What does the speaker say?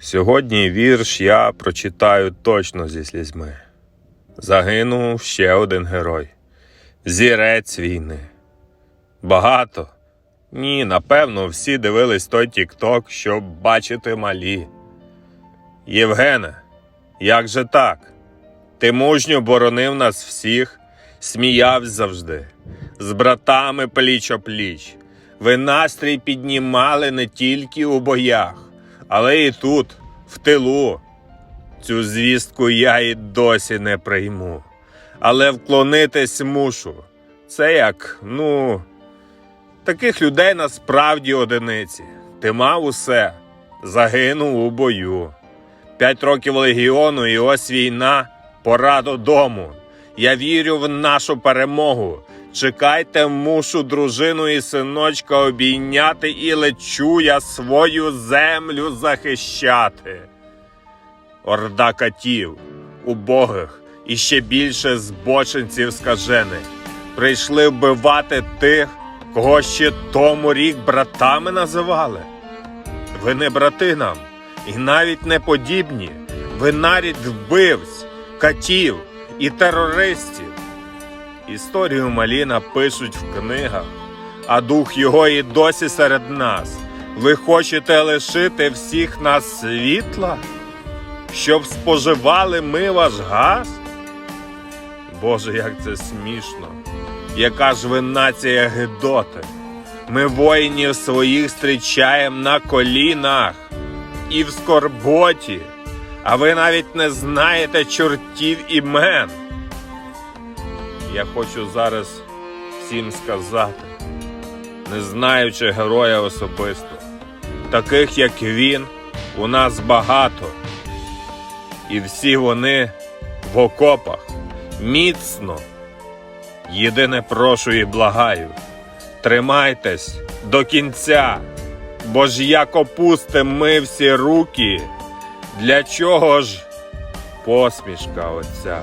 Сьогодні вірш я прочитаю точно зі слізьми. Загинув ще один герой. Зірець війни. Багато. Ні, напевно, всі дивились той тік-ток, щоб бачити малі. Євгене, як же так? Ти мужньо боронив нас всіх, сміявсь завжди, з братами пліч о пліч. Ви настрій піднімали не тільки у боях, але і тут, в тилу. Цю звістку я і досі не прийму. Але вклонитись мушу. Це як, ну, таких людей насправді одиниці. Ти мав усе, загинув у бою. П'ять років легіону, і ось війна, пора додому. Я вірю в нашу перемогу. Чекайте, мушу дружину і синочка обійняти, і лечу я свою землю захищати. Орда катів, убогих і ще більше збочинців скажених. Прийшли вбивати тих, кого ще тому рік братами називали. Ви не брати нам, і навіть не подібні. Ви навіть вбивць, катів і терористів. Історію малі напишуть в книгах, а дух його і досі серед нас. Ви хочете лишити всіх нас світла, щоб споживали ми ваш газ? Боже, як це смішно! Яка ж ви нація гидоти? Ми воїнів своїх зустрічаємо на колінах і в скорботі, а ви навіть не знаєте чортів імен. Я хочу зараз всім сказати, не знаючи героя особисто, таких як він, у нас багато, і всі вони в окопах міцно. Єдине прошу і благаю, тримайтесь до кінця, бо ж як опустим ми всі руки, для чого ж посмішка оця?